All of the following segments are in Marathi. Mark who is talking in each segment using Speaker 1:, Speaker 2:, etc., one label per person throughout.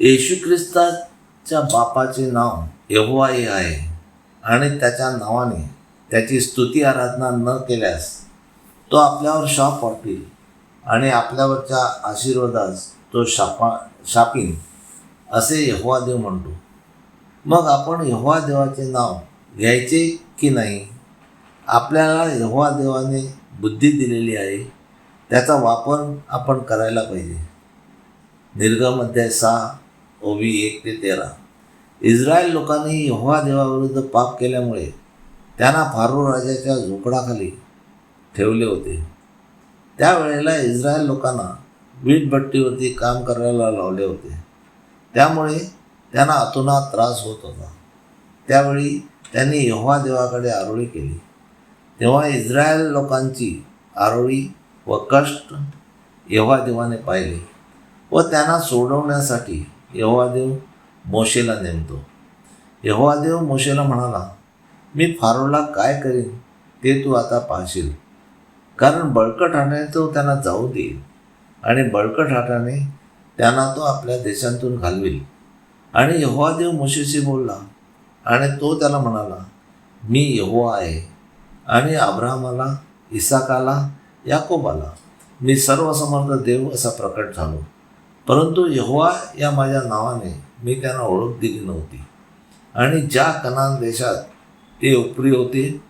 Speaker 1: येशू ख्रिस्ताच्या बापाचे नाव यहोवाई आहे आणि त्याच्या नावाने त्याची स्तुती आराधना न केल्यास तो आपल्यावर शाप वाटेल आणि आपल्यावरच्या आशीर्वादास तो शापा शापीन असे यहोवा देव म्हणतो. मग आपण यहोवा देवाचे नाव घ्यायचे की नाही? आपल्याला यहोवा देवाने बुद्धी दिलेली आहे त्याचा वापर आपण करायला पाहिजे. निर्गम अध्याय सहा ओवी एक ते तेरा. इस्रायल लोकांनी यहोवा देवाविरुद्ध पाप केल्यामुळे त्यांना फारू राजाच्या झोपडाखाली ठेवले होते. त्यावेळेला इस्रायल लोकांना वीटभट्टीवरती काम करायला लावले होते. त्यामुळे त्यांना अतोनात त्रास होत होता. त्यावेळी त्यांनी यहोवा देवाकडे आरोळी केली. तेव्हा इस्रायल लोकांची आरोळी व कष्ट यहोवा देवाने पाहिले व त्यांना सोडवण्यासाठी यहोवा देव मोशेला नेमतो. यहोवा देव मोशेला म्हणाला मी फारोला काय करीन ते तू आता पाहशील. कारण बळकट हाताने तो त्यांना जाऊ देईल आणि बळकट हाताने त्यांना तो आपल्या देशांतून घालवेल. आणि यहोवा देव मोशेशी बोलला आणि तो त्याला म्हणाला मी यहोवा आहे आणि अब्राहमाला इसाकाला याकोबाला मी सर्वसमर्थ देव असा प्रकट झालो. परंतु यहोवा या माझ्या नावाने मी त्यांना ओळख दिली नव्हती. आणि ज्या कनान देशात ते उपरी होते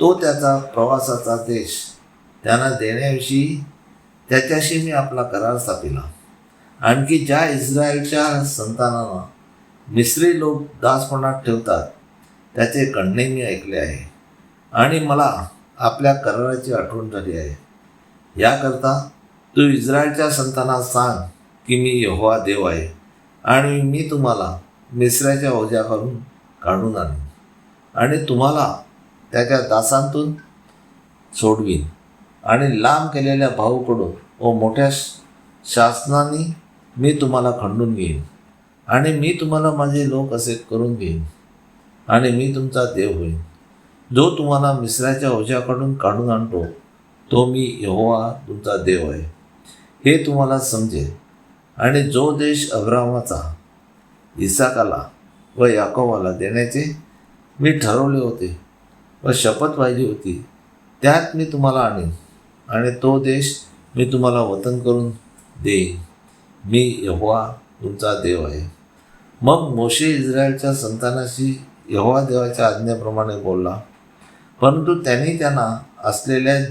Speaker 1: तो त्याचा प्रवासाचा देश त्यांना देण्याविषयी त्याच्याशी मी आपला करार स्थापिला आणखी ज्या इस्रायलच्या संतानांना मिस्री लोक दासपणात ठेवतात त्याचे कणणे मी ऐकले आहे. आणि मला आपल्या कराराची आठवण झाली आहे. याकरता तू इस्रायलच्या संतानात सांग की मी यहोवा देव आहे आणि मी तुम्हाला मिसऱ्याच्या ओझ्याखालून काढून आणीन. आणि तुम्हाला त्याच्या दासांतून सोडवीन. आणि लांब केलेल्या भाऊकडून व मोठ्या शासनाने मी तुम्हाला खंडून घेईन. आणि मी तुम्हाला माझे लोक असे करून घेईन. आणि मी तुमचा देव होईन. जो तुम्हाला मिसऱ्याच्या ओझ्याकडून काढून आणतो तो मी यहोवा तुमचा देव आहे. हे तुम्हाला समजेल. आणि जो देश अब्राहमाचा इसाकाला व याकोबाला देण्याचे मी ठरवले होते व शपथ पाहिली होती त्यात मी तुम्हाला आणीन आणि तो देश मी तुम्हाला वतन करून देईन. मी यहोवा तुमचा देव आहे. मग मोशे इस्रायलच्या संतानाशी यहोवा देवाच्या आज्ञेप्रमाणे बोलला परंतु त्यांनी त्यांना असलेल्या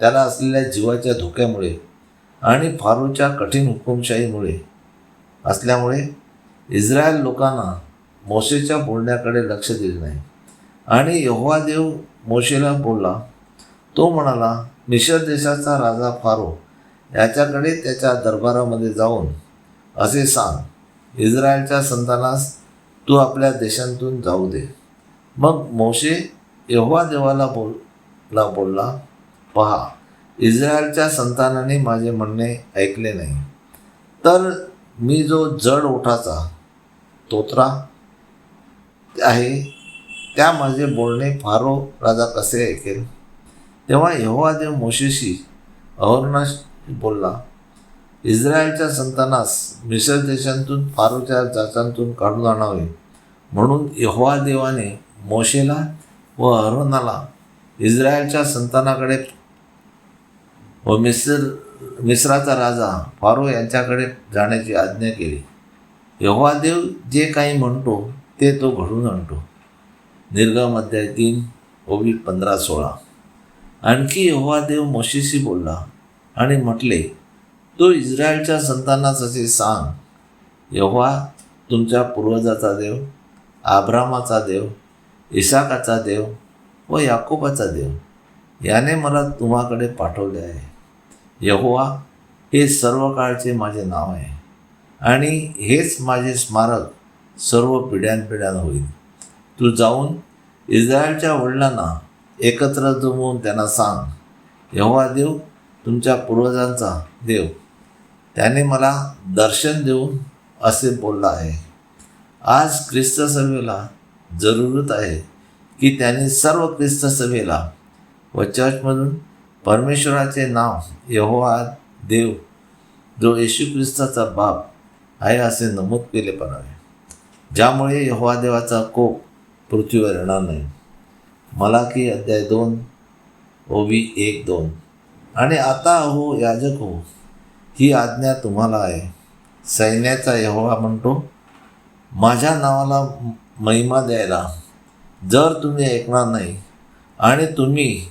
Speaker 1: त्याला असलेल्या जीवाच्या धोक्यामुळे आणि फारूच्या कठीण हुकुमशाहीमुळे असल्यामुळे इस्रायल लोकांना मोशेच्या बोलण्याकडे लक्ष दिले नाही. आणि यहोवा देव मोशेला बोलला तो म्हणाला मिशर देशाचा राजा फारो याच्याकडे त्याच्या दरबारामध्ये जाऊन असे सांग इस्रायलच्या संतानास तू आपल्या देशांतून जाऊ दे. मग मोशे यहोवा देवाला बोलला बोलला पहा इस्रायलच्या संतानाने माझे म्हणणे ऐकले नाही. तर मी जो जड ओठाचा तोत्रा आहे त्या माझे बोलणे फारो राजा कसे ऐकेल? तेव्हा यहोवा देव मोशेशी अहरणास बोलला इस्रायलच्या संतानास मिसर देशांतून फारोच्या जाचांतून काढून आणावे. म्हणून यहोवा देवाने मोशेला व अहरोनाला इस्रायलच्या संतानाकडे व मिस्र मिस्राचा राजा फारो यांच्याकडे जाण्याची आज्ञा केली. यहोवा देव जे काही म्हणतो ते तो घडून आणतो. निर्गम अध्याय तीन ओवी पंधरा सोळा. आणखी यहोवा देव मोशीशी बोलला आणि म्हटले तो इस्रायलच्या संतांनाच असे सांग यहोवा तुमच्या पूर्वजाचा देव आब्रामाचा देव इसाकाचा देव व याकोबाचा देव याने मला तुम्हाकडे पाठवले आहे. यहोवा हे सर्व काळचे माझे नाव आहे. आणि हेच माझे स्मारक सर्व पिढ्यानपिढ्यानं होईल. तू जाऊन इस्रायलच्या वडिलांना एकत्र जमवून त्यांना सांग यहोवा देव तुमच्या पूर्वजांचा देव त्याने मला दर्शन देऊन असे बोलला आहे. आज ख्रिस्त सभेला जरूरत आहे की त्याने सर्व ख्रिस्त सभेला व चर्चमधून परमेश्वराचे नाव यहोवा देव जो येशू ख्रिस्ताचा बाप आहे असे नमूद केले पाहावे ज्यामुळे यहोवा देवाचा कोप पृथ्वीवर येणार नाही. मला की अध्याय दोन ओवी एक दोन. आणि आता हो याजक हो ही आज्ञा तुम्हाला आहे. सैन्याचा यहोवा म्हणतो माझ्या नावाला महिमा द्यायला जर तुम्ही ऐकणार नाही आणि तुम्ही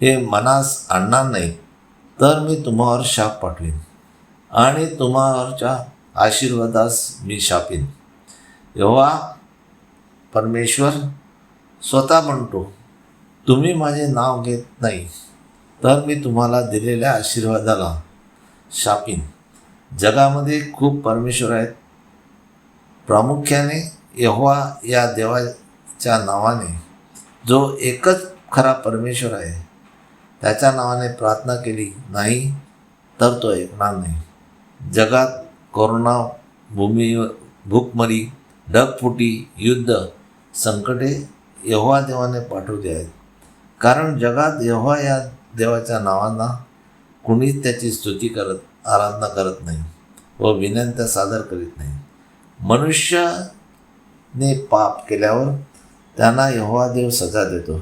Speaker 1: हे मनास आणणार नाही तर मी तुम्हावर शाप पाठवीन आणि तुम्हावरच्या आशीर्वादास मी शापीन. एव्हा परमेश्वर स्वतः म्हणतो तुम्ही माझे नाव घेत नाही तर मी तुम्हाला दिलेल्या आशीर्वादाला शापीन. जगामध्ये खूप परमेश्वर आहेत. प्रामुख्याने यहोवा या देवाच्या नावाने जो एकच खरा परमेश्वर आहे त्याच्या नावाने प्रार्थना केली नाही तर तो ऐकणार नाही. जगात कोरोना भूमी भूकमरी ढगफुटी युद्ध संकटे यहोवा देवाने पाठवली आहेत कारण जगात यहोवा या देवाच्या नावांना कुणीच त्याची स्तुती करत आराधना करत नाही व विनंत्या सादर करीत नाही. मनुष्याने पाप केल्यावर त्यांना यहोवा देव सजा देतो.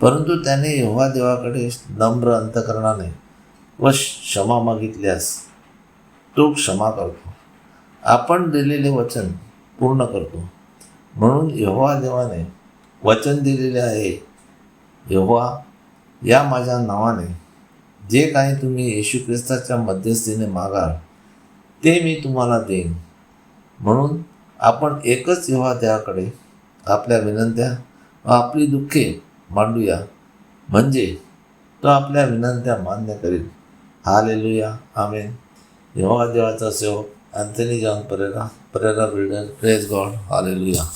Speaker 1: परंतु त्याने यहोवा देवाकडे नम्र अंतकरणाने व क्षमा मागितल्यास तो क्षमा करतो. आपण दिलेले वचन पूर्ण करतो. म्हणून यहोवा देवाने वचन दिलेले आहे. यहोवा या माझ्या नावाने जे काही तुम्ही येशू ख्रिस्ताच्या मध्यस्थीने मागाल ते मी तुम्हाला देईन. म्हणून आपण एकच यहोवा देवाकडे आपल्या विनंत्या व आपली दुःखे मांडूया. म्हणजे तो आपल्या विनंत्या मान्य करेल. हालेलुया. आमेन. यहोवा देवाचा सेवक Anthony John Pereira Pereira builder praise God. Hallelujah.